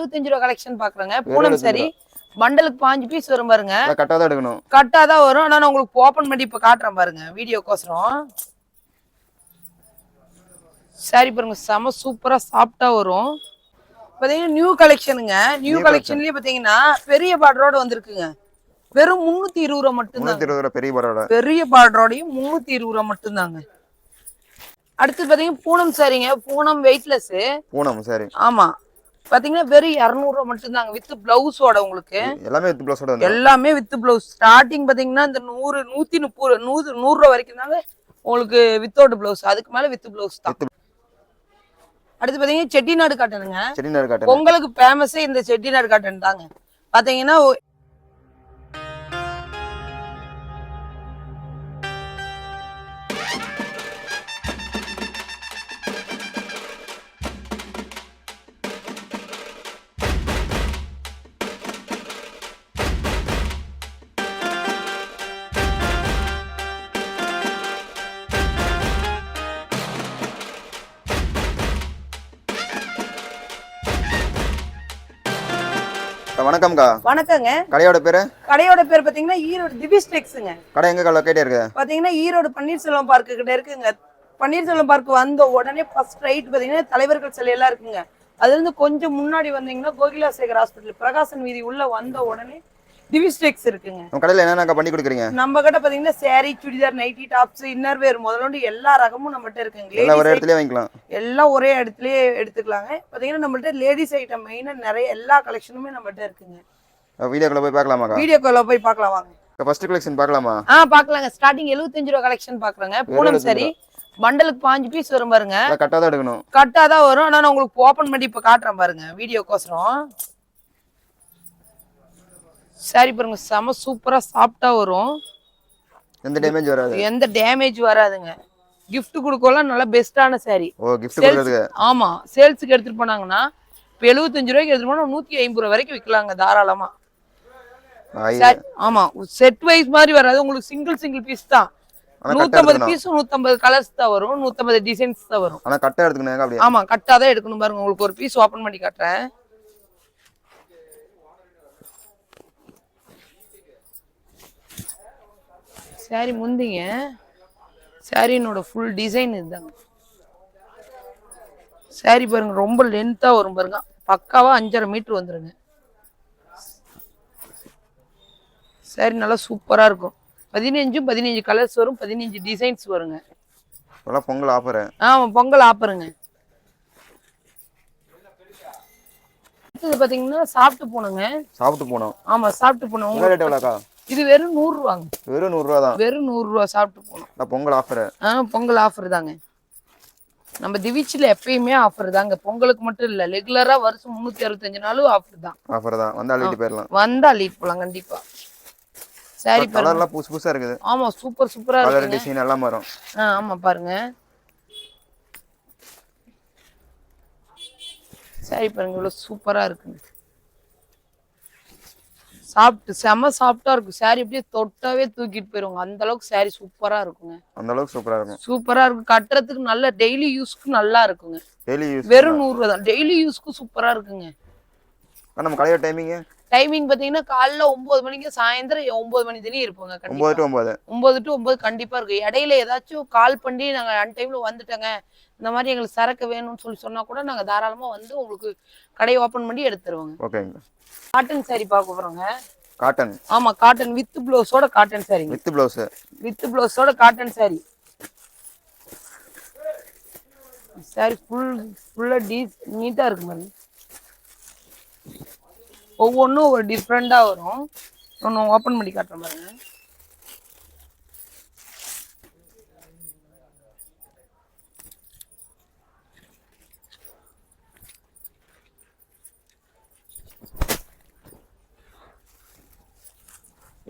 இருபத்தஞ்சு ரூபா கலெக்ஷன் பாக்குறேங்க. பூனம் சரி பண்டலுக்கு பாஞ்சு பீஸ் வரும் பாருங்க. கட்டாக தான் எடுக்கணும். கட்டா தான் வரும். ஆனா நான் உங்களுக்கு ஓபன் பண்ணி இப்ப காட்டுறேன் பாருங்க வீடியோக்கோசரம். சாரி பாருங்க செம சூப்பரா சாஃப்டா வரும். பாத்தீங்கன்னா நியூ கலெக்ஷனுங்க நியூ கலெக்ஷன்லயே பாத்தீங்கன்னா பெரிய பார்டரோட வந்திருக்குங்க. வெறும் முன்னூத்தி இருபது ரூபா ரூபா பெரிய பரோட பெரிய பார்டரோடையும் முன்னூத்தி இருபது ரூபா மட்டும்தாங்க அடுத்து பாத்தீங்கன்னா பூனம் சாரிங்க பூனம் வெயிட்லெஸ் பூனம் சரி. ஆமா. பாத்தீங்கன்னா வெறும் இரநூறுவா மட்டும்தாங்க வித் பிளவுஸோட உங்களுக்கு. எல்லாமே வித் வந்து எல்லாமே வித் பிளவுஸ் ஸ்டார்டிங் பாத்தீங்கன்னா இந்த நூறு நூத்தி முப்பது நூறு நூறு ரூபா வரைக்கும் தாங்க உங்களுக்கு வித்தவுட் பிளவுஸ் அதுக்கு மேல வித் பிளவுஸ் தான். அடுத்து பாத்தீங்கன்னா செட்டிநாடு காட்டனுங்க. செடிநாடு காட்டன். பொங்கலுக்கு ஃபேமஸே இந்த செட்டிநாடு காட்டன் தாங்க. பாத்தீங்கன்னா வணக்கம்க்கா. வணக்கங்க. கடையோட பேரு? கடையோட பேர் பாத்தீங்கன்னா ஈரோடு திவிஸ் டெக்ஸுங்க கடை எங்க லொக்கேட் இருக்குது பாத்தீங்கன்னா ஈரோடு பன்னீர்செல்வம் பார்க்கு கிட்ட இருக்குங்க. பன்னீர்செல்வம் பார்க் வந்த உடனே ஃபர்ஸ்ட் ரைட் பாத்தீங்கன்னா தலைவர்கள் சிலை எல்லாம் இருக்குங்க. அதுல இருந்து கொஞ்சம் முன்னாடி வந்தீங்கன்னா கோகிலா சேகர் ஹாஸ்பிட்டல் பிரகாசன் வீதி உள்ள வந்த உடனே டிவிஸ்டெக்ஸ் இருக்குங்க. உங்க கடையில் என்னென்னக்கா பண்ணி கொடுக்குறீங்க? நம்ம கிட்ட பாத்தீங்கன்னா saree churidar nightie tops inner wear முதல்ல எல்லா ரகமும் நம்மகிட்ட இருக்குங்க. எல்லாம் ஒரே லேடிஸ் இடத்துலயே வாங்கிக்கலாம். எல்லாம் ஒரே இடத்துலயே எடுத்துக்கலாங்க. பாத்தீங்கன்னா நம்மள்ட்ட லேடிஸ் ஐட்டம் மெயினா நிறைய எல்லா கலெக்ஷனுமே நம்மகிட்ட இருக்குங்க. வீடியோக்குள்ள போய் பார்க்கலாமாக்கா? வீடியோ கால்ல போய் பார்க்கலாம் வாங்க. ஃபர்ஸ்ட் கலெக்ஷன் பார்க்கலாமா? ஆ பாக்கலாங்க ஸ்டார்டிங் 75 ரூபா கலெக்ஷன் பாக்குறேங்க பூனம் சரி பண்டலுக்கு பாஞ்சு பீஸ் வரும் பாருங்க. கட்டாக தான் எடுக்கணும். கட்டா தான் வரும். ஆனா நான் உங்களுக்கு ஓபன் பண்ணி இப்ப காட்டுறேன் பாருங்க. வீடியோக்கோசரம். சாரி பாருங்க செம சூப்பரா சாஃப்டா வரும். எந்த டேமேஜ் வராது. எந்த டேமேஜ் வராதுங்க. gift கொடுக்கலாம் நல்ல பெஸ்டான saree. ஓ கிஃப்ட் கொடுக்குறதுக்கு. ஆமா சேல்ஸுக்கு எடுத்துட்டு போனாங்கன்னா இப்போ எழுபத்தஞ்சு ரூபாய்க்கு எடுத்துட்டு போனா நூத்தி ஐம்பது ரூபா வரைக்கும் விற்கலாங்க தாராளமா. ஐ- Set- ஆமா செட் வைஸ் மாதிரி வராது. உங்களுக்கு சிங்கிள் சிங்கிள் பீஸ் தான். ஆனா கட்டை நூத்தம்பது எடுக்கணும் பீஸ் நூத்தம்பது கலர்ஸ் தான் வரும். நூத்தம்பது டிசைன்ஸ் தான் வரும். ஆனா கட்டை எடுத்துக்கணும் அப்படியே ஆமா எடுக்கணும் பாருங்க. உங்களுக்கு ஒரு பீஸ் ஓபன் பண்ணி காட்டுறேன். சாரி முந்திங்க. சாரினோட ஃபுல் டிசைன் இதுதாங்க. சாரி பாருங்க ரொம்ப லென்த்தா வரும் பாருங்க. பக்காவா அஞ்சரை மீட்டர் வந்துருங்க. சாரி நல்லா சூப்பரா இருக்கும். பதினஞ்சும் பதினஞ்சு கலர்ஸ் வரும் பதினஞ்சு டிசைன்ஸ் வருங்க. இப்போலாம் பொங்கல் ஆஃபர் ஆமா பொங்கல் ஆப்பருங்க அடுத்தது பாத்தீங்கன்னா சாப்பிட்டு போனுங்க. சாப்பிட்டு போனோம். ஆமா சாப்பிட்டு போனோம். உங்க ரேட் எவ்வளோக்கா? இது வெறும் நூறு ரூபாங்க வெறும் நூறுரூவா தான் வெறும் நூறு ரூபா சாப்பிட்டு போனோம் பொங்கல் ஆஃபர். ஆ பொங்கல் ஆஃபர் தாங்க. நம்ம திவிச்சில எப்பயுமே ஆஃபர் தாங்க. பொங்கலுக்கு மட்டும் இல்ல ரெகுலரா வருஷம் முன்னூத்தி அறுபத்தஞ்சு நாளும் ஆஃபர் தான். ஆஃபர் தான். வந்து அள்ளிட்டு போயிடலாம் வந்தா லீட் போலாம் கண்டிப்பா. சரி பாருங்க. கலர்லாம் புதுசு புதுசா இருக்குது. ஆமா சூப்பர் சூப்பரா கலர் இருக்குங்க. டிசைன் எல்லாம் வரும். ஆ ஆமா பாருங்க. சரி பாருங்க இவ்வளவு சூப்பரா இருக்குங்க. சாப்பிட்டு செம சாஃப்டா இருக்கும். சாரி அப்படியே தொட்டாவே தூக்கிட்டு போயிருவாங்க. அந்த அளவுக்கு சாரி சூப்பரா இருக்குங்க. அந்த அளவுக்கு சூப்பரா இருக்கும். சூப்பரா இருக்கும். கட்டுறதுக்கு நல்ல டெய்லி யூஸ்க்கு நல்லா இருக்குங்க. டெய்லி யூஸ் வெறும் நூறு ரூபா தான். டெய்லி யூஸ்க்கு சூப்பரா இருக்குங்க. நம்ம கடையோட டைமிங் டைமிங் பாத்தீங்கன்னா காலைல ஒன்பது மணிக்கு சாயந்தரம் ஒன்பது மணி தனி இருப்போங்க ஒன்பது டு ஒன்பது. ஒன்பது டு ஒன்பது கண்டிப்பா இருக்கு இடையில ஏதாச்சும் கால் பண்ணி நாங்க அன் டைம்ல வந்துட்டோங்க. இந்த மாதிரி எங்களுக்கு சரக்கு வேணும்னு சொல்லி சொன்னா கூட நாங்க தாராளமா வந்து உங்களுக்கு கடையை ஓபன் பண்ணி எடுத்துருவோங்க. ஓகேங்க. காட்டன் saree பார்க்க போறோங்க. காட்டன் ஆமா காட்டன் வித் பிளவுஸோட காட்டன் சாரிங்க வித் பிளவுஸ் வித் பிளவுஸோட காட்டன் saree. சாரி ஃபுல் ஃபுல்லா டீ நீட்டா இருக்கு பாருங்க. ஒவ்வொன்றும் ஒரு டிஃப்ரெண்டா வரும். ஒன்று ஓப்பன் பண்ணி காட்டுறேன் பாருங்க.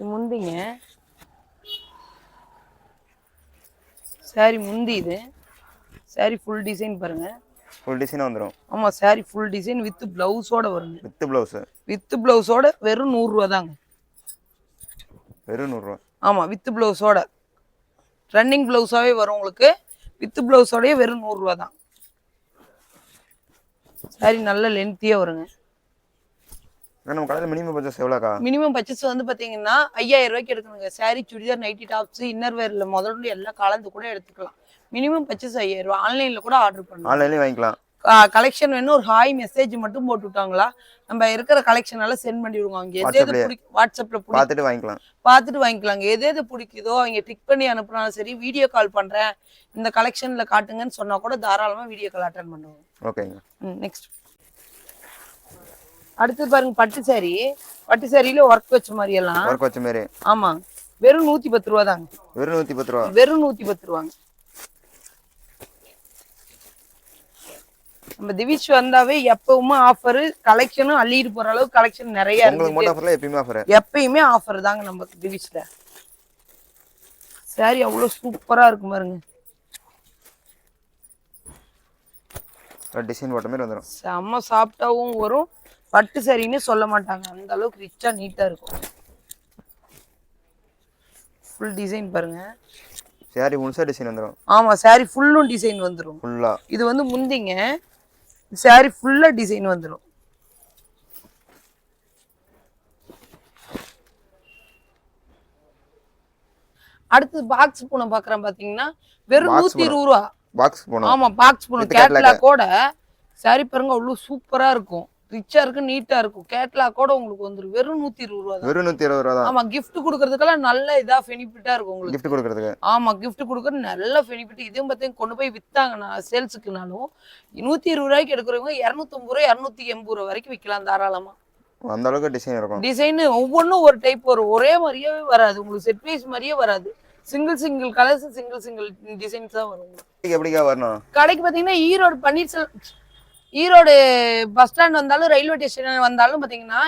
முந்திங்க. சாரி முந்தி இது. சாரி ஃபுல் டிசைன் பாருங்க. ஃபுல் டிசைன் வந்துடும் ஆமா சாரி ஃபுல் டிசைன் வித் பிளவுஸோட வருங்க. வித் பிளவுஸ் வித் பிளவுஸோட வெறும் நூறுரூவா தாங்க. வெறும் நூறுரூவா? ஆமா வித் பிளவுஸோட ரன்னிங் பிளவுஸாவே வரும் உங்களுக்கு. வித் பிளவுஸோடயே வெறும் நூறுரூவா தான். சாரி நல்ல லென்த்தியா வருங்க. நம்ம கடையில் மினிமம் பட்ஜெட் எவ்வளோக்கா? மினிமம் பர்ச்சேஸ் வந்து பாத்தீங்கன்னா ஐயாயிரம் ரூபாய்க்கு எடுக்கணுங்க saree churidar nightie tops inner வேர்ல முதல்ல எல்லாம் கலந்து கூட எடுத்துக்கலாம். மினிமம் பர்ச்சேஸ் ஐயாயிரம் ரூபாய். ஆன்லைன்ல கூட ஆர்டர் பண்ணலாம். ஆன்லைன்லேயும் வாங்கிக்கலாம். கலெக்ஷன் வேணும் ஒரு ஹாய் மெசேஜ் மட்டும் போட்டு விட்டாங்களா நம்ம இருக்கிற கலெக்ஷன் எல்லாம் சென்ட் பண்ணி விடுவாங்க அவங்க எது எது? பிடிக்கும் வாட்ஸ்அப்ல பார்த்துட்டு வாங்கிக்கலாம். பார்த்துட்டு வாங்கிக்கலாங்க. எது எது பிடிக்குதோ அவங்க டிக் பண்ணி அனுப்புனாலும் சரி வீடியோ கால் பண்றேன். இந்த கலெக்ஷன்ல காட்டுங்கன்னு சொன்னா கூட தாராளமா வீடியோ கால் அட்டன் பண்ணுவோம். ஓகேங்க. நெக்ஸ்ட் அடுத்து பாருங்க பட்டு saree. பட்டு சாரியில ஒர்க் வச்ச மாதிரி எல்லாம். ஒர்க் வச்ச மாரி ஆமா. வெறும் நூத்தி பத்து ரூபா தாங்க. வெறும் நூற்றி பத்து ரூபா. வெறும் நூத்தி பத்து ரூபாங்க. நம்ம திவிஷ் வந்தாவே எப்பவுமே ஆஃபர் கலெக்ஷனும் அள்ளிட்டு போற அளவுக்கு கலெக்ஷன் நிறைய இருக்கு எப்பயுமே ஆஃபர் எப்பயுமே ஆஃபர் தாங்க நம்ம திவிஷ்ல சாரி அவ்வளவு சூப்பரா இருக்கும் பாருங்க. டிசைன் போட்ட மாதிரி வந்துடும் செம்ம சாஃப்டாவும் வரும். பட்டு சரின்னு சொல்ல மாட்டாங்க. அந்த அளவுக்கு ரிச்சா நீட்டா இருக்கும். ஃபுல் டிசைன் பாருங்க. சாரி முழுசாக டிசைன் வந்துடும் ஆமா சாரி ஃபுல்லும் டிசைன் வந்துரும். ஃபுல்லாக இது வந்து முந்திங்க சாரி ஃபுல்லா டிசைன் வந்துரும். அடுத்து பாக்ஸ் பூனை பாக்குறேன் பாத்தீங்கன்னா வெறும் பூனை. இருபது ரூபா. பாக்ஸ் போகணும் ஆமா பாக்ஸ் பூனை. Catalog. கேட்லாக்கோட சாரி பாருங்க அவ்வளவு சூப்பரா இருக்கும். ரிச்சா இருக்கு நீட்டா இருக்கும். கேட்லாக்கோட உங்களுக்கு வந்துரும். வெறும் நூத்தி இருபது ரூபா வெறும் நூற்றி இருபது ரூபா ஆமா gift கொடுக்கறதுக்கெல்லாம் நல்ல இதா பெனிஃபிட்டா இருக்கும் உங்களுக்கு. Gift கொடுக்கறதுக்கு. ஆமா gift கொடுக்கறது நல்ல பெனிஃபிட் இதுவும் பார்த்தீங்க கொண்டு போய் வித்தாங்கன்னா சேல்ஸுக்குனாலும் நூத்தி இருபது ரூபாய்க்கு எடுக்கிறவங்க இரநூத்தம்பது ரூபாய் இரநூத்தி எண்பது ரூபா வரைக்கும் விற்கலாம் தாராளமா. அந்த அளவுக்கு டிசைன் இருக்கும். டிசைன் ஒவ்வொன்றும் ஒரு டைப் வரும். ஒரே மாதிரியே வராது. உங்களுக்கு செட் பீஸ் மாதிரியே வராது. Single single colours single single designs தான் வரும் எப்படிக்கா வரணும்? கடைக்கு பார்த்தீங்கன்னா ஈரோடு பன்னீர்செல்வம் ஈரோடு பஸ் ஸ்டாண்ட் வந்தாலும் ரயில்வே ஸ்டேஷன் வந்தாலும் பார்த்தீங்கன்னா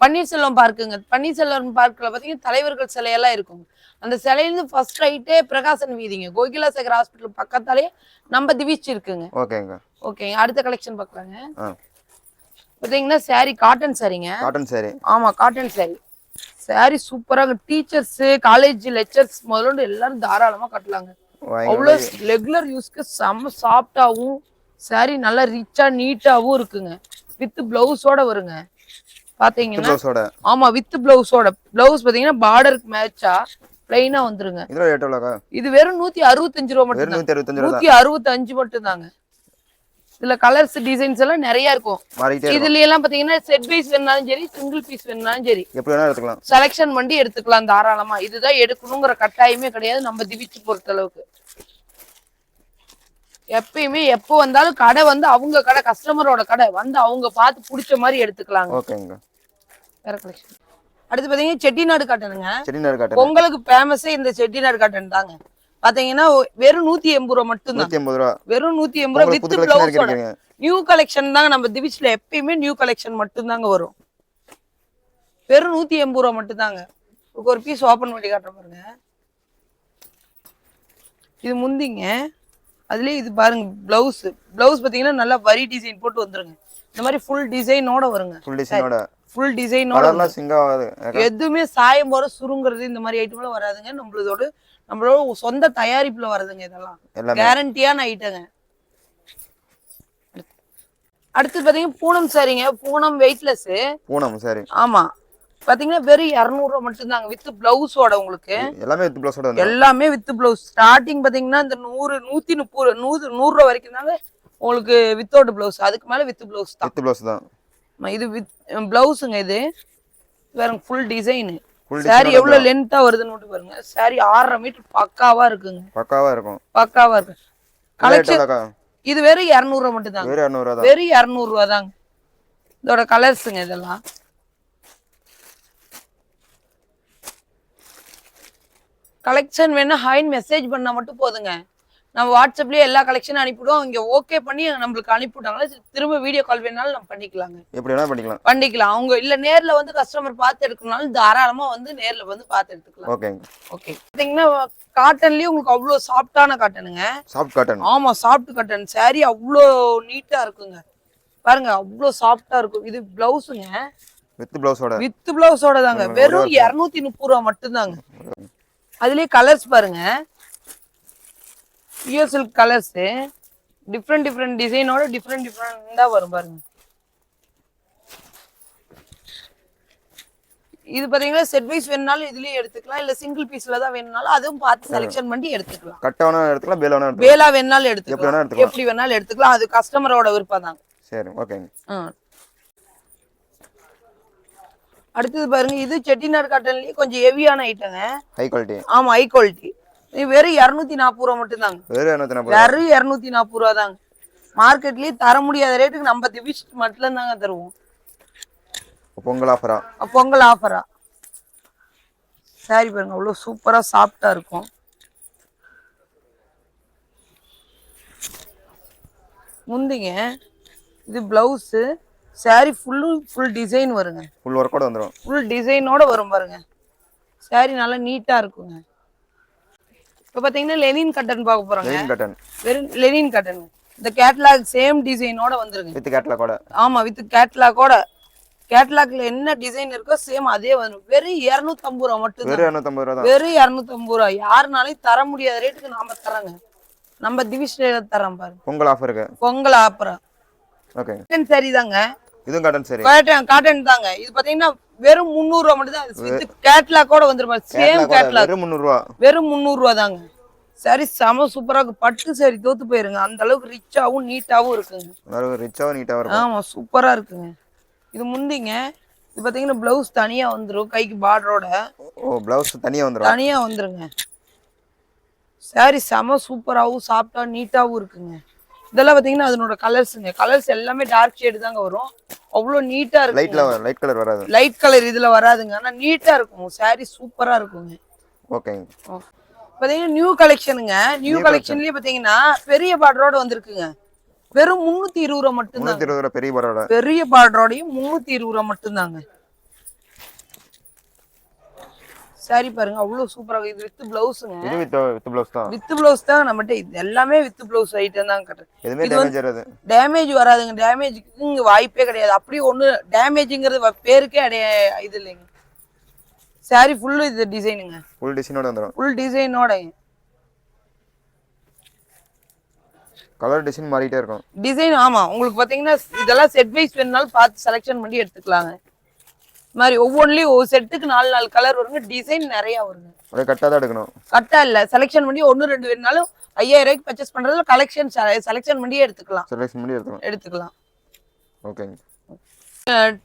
பன்னீர்செல்வம் பார்க்குங்க பன்னீர்செல்வம் பார்க்கில் பார்த்தீங்கன்னா தலைவர்கள் சிலையெல்லாம் இருக்கும். அந்த சிலையிலேருந்து ஃபர்ஸ்ட் ரைட்டே பிரகாசன் வீதிங்க. கோகிலா சேகர் ஹாஸ்பிட்டல் பக்கத்தாலே நம்ம திவிச்சு இருக்குங்க. ஓகேங்க. ஓகேங்க அடுத்த கலெக்ஷன் பார்க்கலாங்க ஆ. பார்த்தீங்கன்னா saree காட்டன் சாரீங்க காட்டன் சாரி ஆமா காட்டன் saree. Saree சூப்பராக டீச்சர்ஸ் காலேஜ் லெக்சர்ஸ் முதல்ல எல்லாரும் தாராளமா கட்டலாங்க. அவ்வளோ ரெகுலர் யூஸ்க்கு செம்ம சாஃப்டாகவும் saree நல்லா ரிச்சா நீட்டாவும் இருக்குங்க. வித் பிளவுஸோட வருங்க. பாத்தீங்கன்னா ஆமா வித் பிளவுஸோட பிளவுஸ் பாத்தீங்கன்னா பார்டருக்கு மேட்சா பிளைனா வந்துருங்க. இது வெறும் நூத்தி அறுபத்தஞ்சு ரூபா மட்டும் நூத்தி அறுபத்தஞ்சு மட்டும் தாங்க இதுல கலர்ஸ் டிசைன்ஸ் எல்லாம் நிறைய இருக்கும். இதுல எல்லாம் பாத்தீங்கன்னா செட் பீஸ் வேணாலும் சரி சிங்கிள் பீஸ் வேணாலும் சரி. செலெக்ஷன் பண்ணி எடுத்துக்கலாம் தாராளமா. இதுதான் எடுக்கணுங்கிற கட்டாயமே கிடையாது நம்ம திவிச்சு பொறுத்த அளவுக்கு. எப்பயுமே எப்போ வந்தாலும் கடை வந்து அவங்க கடை கஸ்டமரோட கடை. வந்து அவங்க பார்த்து பிடிச்ச மாதிரி எடுத்துக்கலாங்க. ஓகேங்க. வேற கலெக்ஷன் அடுத்து பாத்தீங்கன்னா செட்டிநாடு காட்டனுங்க செட்டிநாடு காட்டன் பொங்கலுக்கு ஃபேமஸே இந்த செட்டிநாடு காட்டன் தாங்க. பாத்தீங்கன்னா வெறும் நூத்தி எண்பது ரூபா ஐம்பது ரூபா. வெறும் நூத்தி எண்பது ரூபா உங்களுக்கு வித் இருக்கிறீங்க நியூ கலெக்ஷன் தாங்க நம்ம திவிச்ல எப்பயுமே நியூ கலெக்ஷன் மட்டும்தாங்க வரும். வெறும் நூத்தி எண்பது ரூபா மட்டும்தாங்க. உங்களுக்கு ஒரு பீஸ் ஓபன் பண்ணி காட்டுற பாருங்க. இது முந்திங்க. அதுலயே இது பாருங்க பிளவுஸ் பிளவுஸ் பாத்தீங்கன்னா நல்லா வரி டிசைன் போட்டு வந்துருங்க. இந்த மாதிரி ஃபுல் டிசைனோட வருங்க. ஃபுல் டிசைனோட ஃபுல் டிசைனோட சிங்க் எதுவுமே சாயம் போற சுருங்குறது இந்த மாதிரி ஐட்டம்லாம் வராதுங்க. நம்மளதோட நம்மளோட சொந்த தயாரிப்புல வர்றதுங்க இதெல்லாம். கேரண்டியான ஐட்டங்க அடுத்து பாத்தீங்கன்னா பூனம் சாரிங்க பூனம் வெயிட்லெஸ் பூனம் சரி ஆமா. பாத்தீங்கன்னா வெறும் இரநூறுவா மட்டும்தாங்க வித் பிளவுஸோட உங்களுக்கு. எல்லாமே வித் ப்ளவுஸோட எல்லாமே வித் பிளவுஸ் ஸ்டார்டிங் பாத்தீங்கன்னா இந்த நூறு நூத்தி முப்பது நூறு நூறு ரூபா வரைக்கும் தாங்க உங்களுக்கு வித்தவுட் பிளவுஸ் அதுக்கு மேல வித் பிளவுஸ் தான். வித் ப்ளவுஸ் தான். இது வித் பிளவுஸுங்க இது. வேற ஃபுல் டிசைனு சாரி எவ்வளவு லென்த்தா வருதுன்னு மட்டும் பாருங்க. சாரி ஆறரை மீட்டர் பக்காவா இருக்குங்க. பக்காவா இருக்கும். பக்காவா இருக்கு கலெக்ஷன் இது வெறும் இரநூறுவா மட்டும் தான். வெறும் இரநூறுவா தாங்க. இதோட கலர்ஸுங்க இதெல்லாம். கலெக்ஷன் வேணா ஹாய்னு மெசேஜ் பண்ணா மட்டும் போதுங்க. நம்ம வாட்ஸ்அப்லயே எல்லா கலெக்ஷனும் அனுப்பிடுவோம் இங்க ஓகே பண்ணி நம்மளுக்கு அனுப்பிவிட்டாங்களா திரும்ப வீடியோ கால் வேணாலும் நம்ம பண்ணிக்கலாங்க. எப்படி வேணா பண்ணிக்கலாம். பண்ணிக்கலாம். அவங்க இல்ல நேர்ல வந்து கஸ்டமர் பார்த்து எடுக்கணும்னாலும் தாராளமா வந்து நேர்ல வந்து பார்த்து எடுத்துக்கலாம். ஓகேங்க. ஓகே பாத்தீங்கன்னா காட்டன்லயே உங்களுக்கு அவ்வளவு சாஃப்டான காட்டனுங்க சாஃப்ட் காட்டன் ஆமா சாஃப்ட் காட்டன் saree அவ்வளோ நீட்டா இருக்குங்க. பாருங்க அவ்வளோ சாஃப்டா இருக்கும். இது பிளவுஸுங்க வித் ப்ளவுஸோட வித் பிளவுஸோட தாங்க வெறும். இருநூத்தி முப்பது ரூபா மட்டும்தாங்க. அதுலயே கலர்ஸ் பாருங்க. Pure silk colours different different டிசைனோட different டிஃப்ரெண்டா வரும் பாருங்க. இது பாத்தீங்கன்னா செட் வைஸ் வேணுனாலும் இதுலயே எடுத்துக்கலாம். இல்ல சிங்கிள் பீஸ்ல தான் வேணும்னாலும் அதுவும் பார்த்து செலெக்ஷன் பண்ணி எடுத்துக்கலாம். கட்ட வேணா எடுத்துக்கலாம் பேல வேணா எடுத்துக்கலாம். வேலா வேணாலும் எடுத்துக்கலாம். எப்படி வேணாலும் எடுத்துக்கலாம். அது கஸ்டமரோட விருப்பம் தாங்க சரி ஓகேங்க ஆ. அடுத்தது பாருங்க இது செட்டிநாடு காட்டன்லயே கொஞ்சம் ஹெவியான ஐட்டங்க ஹை குவாலிட்டி ஆமா ஹை குவாலிட்டி இது வெறும் இரநூத்தி நாற்பது ரூபா மட்டும் தாங்க வெறும் இரநூத்தி நாற்பது ரூபா தாங்க மார்க்கெட்லயே தர முடியாத ரேட்டுக்கு நம்ம திவிஷ் மட்டும் தாங்க தருவோம் பொங்கல் ஆஃபரா பொங்கல் ஆஃபரா சாரி பாருங்க அவ்வளோ சூப்பரா சாஃப்டா இருக்கும். முந்திங்க இது blouse saree full full design வருங்க. ஃபுல் ஒர்க்கோட வந்துடும் ஃபுல் டிசைனோட வரும் பாருங்க. சாரி நல்லா நீட்டா இருக்குங்க. இப்போ பார்த்தீங்கன்னா லெனின் கட்டன் பார்க்க போறோங்க. லெயின் கட்டன் வெறும் லெனின் கட்டன் இந்த கேட்லாக் சேம் டிசைனோட வந்துருங்க. வித் கேட்லாக்கோட ஆமா வித் கேட்லாக்கோட கேட்லாக்ல என்ன டிசைன் இருக்கோ சேம் அதே வரும். வெறும் இரநூத்தம்பது ரூபா மட்டும் வெறும் இரநூத்தம்பது ரூபா வெறும் இரநூத்தம்பது ரூபா. யாருனாலையும் தர முடியாத ரேட்டுக்கு நாம தரோங்க நம்ம திவிஷ்ல தரோம் பாருங்க. பொங்கல் ஆஃபருக்கு பொங்கல் ஆப்பரம் ஓகேங்க காட்டன் சாரி தாங்க. இதுவும் கட்டன் சரி காட்டன் காட்டன் தாங்க. இது பாத்தீங்கன்னா வெறும் முந்நூறு ரூபா மட்டும் தான் வித் கேட்லாக்கோட வந்துருமா? சேம் கேட்லாக் வெறும் முந்நூறுரூவா வெறும் முந்நூறு ரூபா தாங்க. சரி செம சூப்பரா இருக்கு. பட்டு சாரி தோத்து போயிருங்க. அந்த அளவுக்கு ரிச்சாவும் நீட்டாவும் இருக்குங்க. நல்லா ரிச்சாகவும் நீட்டாகவும் இருக்கும். ஆமா சூப்பரா இருக்குங்க. இது முந்திங்க. இது பாத்தீங்கன்னா பிளவுஸ் தனியா வந்துரும். கைக்கு பார்டரோட ஓ பிளவுஸ் தனியாக வந்துடும் தனியா வந்துருங்க. சாரி செம சூப்பராகவும் சாஃப்டா நீட்டாவும் இருக்குங்க. இதெல்லாம் பாத்தீங்கன்னா அதனோட கலர்ஸுங்க கலர்ஸ் எல்லாமே டார்க் ஷேடு தாங்க வரும். அவ்வளோ நீட்டா இருக்கு லைட்டில் லைட் கலர் வராது. லைட் கலர் இதுல வராதுங்க. ஆனா நீட்டா இருக்கும். சாரி சூப்பரா இருக்குங்க. ஓகேங்க பாத்தீங்கன்னா நியூ கலெக்ஷனுங்க நியூ கலெக்ஷன்லயே பாத்தீங்கன்னா பெரிய பார்டரோட வந்திருக்குங்க. வெறும் முன்னூத்தி இருபது ரூபா மட்டும்தாங்க. முந்நூற்றி இருபது ரூபா பெரிய பரோட பெரிய பார்டரோடையும் முன்னூத்தி இருபது ரூபா மட்டும்தாங்க. சாரி பாருங்க அவ்வளவு சூப்பரா இருக்கு. இது வித் பிளவுஸுங்க இது வித் வித் பிளவுஸ் தான். வித் பிளவுஸ் தான் நம்மகிட்ட. இது எல்லாமே வித் பிளவுஸ் ஐட்டம் தான் கட்டுறேன் இது டேமேஜ் வராது. டேமேஜ் வராதுங்க. டேமேஜுக்கு இங்க வாய்ப்பே கிடையாது. அப்படியே ஒண்ணு டேமேஜுங்கிறது பேருக்கே அடைய இது இல்லைங்க. சாரி ஃபுல்லு இது டிசைனுங்க ஃபுல் டிசைனோட வந்துடும் ஃபுல் டிசைனோட கலர் டிசைன் மாறிட்டே இருக்கும். டிசைன் ஆமா. உங்களுக்கு பாத்தீங்கன்னா இதெல்லாம் செட் வைஸ் வேணுனாலும் பார்த்து செலெக்ஷன் பண்ணி எடுத்துக்கலாங்க. இது மாதிரி ஒவ்வொன்றிலையும் ஒவ்வொரு செட்டுக்கு நாலு நாலு கலர் வருங்க. டிசைன் நிறைய வருங்க. அப்படியே கட்டாக தான் எடுக்கணும். கரெக்டா இல்ல. செலெக்ஷன் பண்ணி ஒன்னு ரெண்டு வேணுனாலும் ஐயாயிரம் ரூபாய்க்கு பர்ச்சேஸ் பண்றதுல கலெக்ஷன் செலெக்ஷன் பண்ணியே எடுத்துக்கலாம். செலக்ஷன் பண்ணி எடுக்கணும் எடுத்துக்கலாம். ஓகேங்க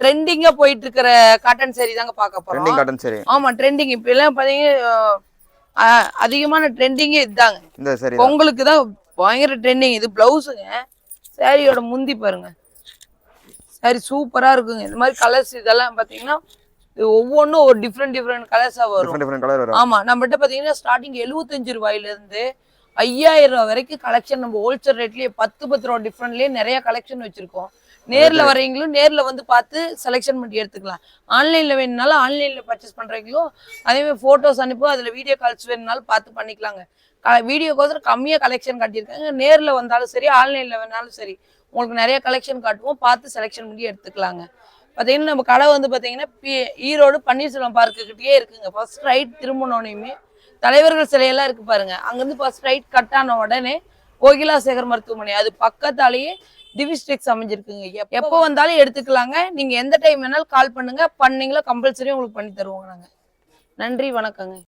ட்ரெண்டிங்கா போயிட்டு இருக்கிற காட்டன் saree தாங்க பார்க்க போறோம். காட்டன் சரி ஆமா ட்ரெண்டிங் இப்ப எல்லாம் பாத்தீங்கன்னா அதிகமான ட்ரெண்டிங்கே இதுதாங்க இந்த சரி பொங்கலுக்கு தான் பயங்கர ட்ரெண்டிங் இது பிளவுஸுங்க சாரியோட முந்தி பாருங்க. சாரி சூப்பரா இருக்குங்க. இந்த மாதிரி கலர்ஸ் இதெல்லாம் பாத்தீங்கன்னா இது ஒவ்வொன்றும் ஒரு டிஃப்ரெண்ட் டிஃப்ரெண்ட் கலர்ஸா வரும். டிஃப்ரெண்ட் டிஃப்ரெண்ட் கலர் வரும். ஆமா நம்மகிட்ட பாத்தீங்கன்னா ஸ்டார்டிங் எழுபத்தஞ்சு ரூபாயில இருந்து ஐயாயிரம் ரூபாய் வரைக்கும் கலெக்ஷன் நம்ம ஹோல்சேல் ரேட்லயே பத்து பத்து ரூபா டிஃப்ரெண்ட்லயே நிறைய கலெக்ஷன் வச்சிருக்கோம். நேர்ல வரீங்களும் நேர்ல வந்து பார்த்து செலெக்ஷன் பண்ணி எடுத்துக்கலாம். ஆன்லைன்ல வேணும்னாலும் ஆன்லைன்ல பர்ச்சேஸ் பண்றீங்களும் அதே மாதிரி போட்டோஸ் அனுப்பும் அதுல வீடியோ கால்ஸ் வேணும்னாலும் பார்த்து பண்ணிக்கலாங்க. வீடியோக்கோசரம் கம்மியா கலெக்ஷன் காட்டியிருக்காங்க. நேர்ல வந்தாலும் சரி ஆன்லைன்ல வேணாலும் சரி உங்களுக்கு நிறைய கலெக்ஷன் காட்டுவோம். பார்த்து செலெக்ஷன் பண்ணி எடுத்துக்கலாங்க. பார்த்தீங்கன்னா நம்ம கடை வந்து பார்த்தீங்கன்னா பி- ஈரோடு பன்னீர்செல்வம் பார்க்குக்கிட்டே இருக்குங்க. ஃபர்ஸ்ட் ரைட் திரும்பினோனையுமே தலைவர்கள் சிலையெல்லாம் இருக்கு பாருங்க. அங்கேருந்து ஃபர்ஸ்ட் ரைட் கட் ஆன உடனே கோகிலா சேகர் மருத்துவமனை அது பக்கத்தாலேயே டிவிஸ்ட்ரிக்ஸ் அமைஞ்சிருக்குங்க. எப்- எப்போ வந்தாலும் எடுத்துக்கலாங்க. நீங்க எந்த டைம் வேணாலும் கால் பண்ணுங்க. பண்ணீங்களா கம்பல்சரி உங்களுக்கு பண்ணி தருவோங்க நாங்க. நன்றி வணக்கங்க.